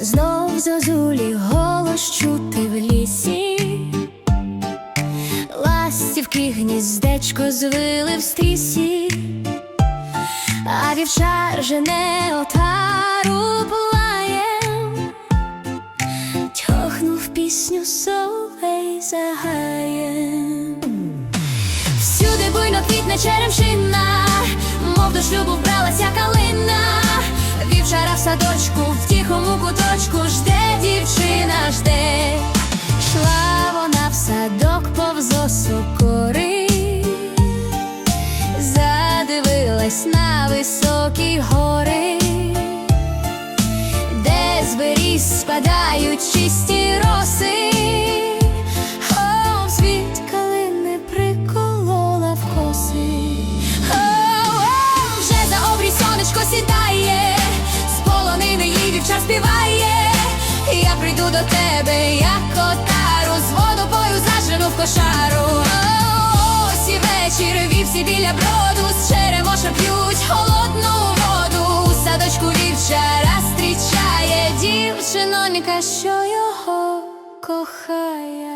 знов зозулі голос чути в лісі, ластівки гніздечко звили в стрісі, а вівчар жене отару плаєм, тьохнув пісню соловей загаєм. Всюди буйно квітне черемшина, мов до шлюбу вбралася калина, вівчара в садочку. в тихому куточку жде дівчина, жде, шла вона в садок повз осокори, задивилась на високі гори, де з беріз спадають чисті роси. До тебе, як котару, з водопою зажену в кошару. Ось і вечір, вівсі біля броду, з черемоша п'ють холодну воду. У садочку вівчара зустрічає дівчинонька, що його кохає.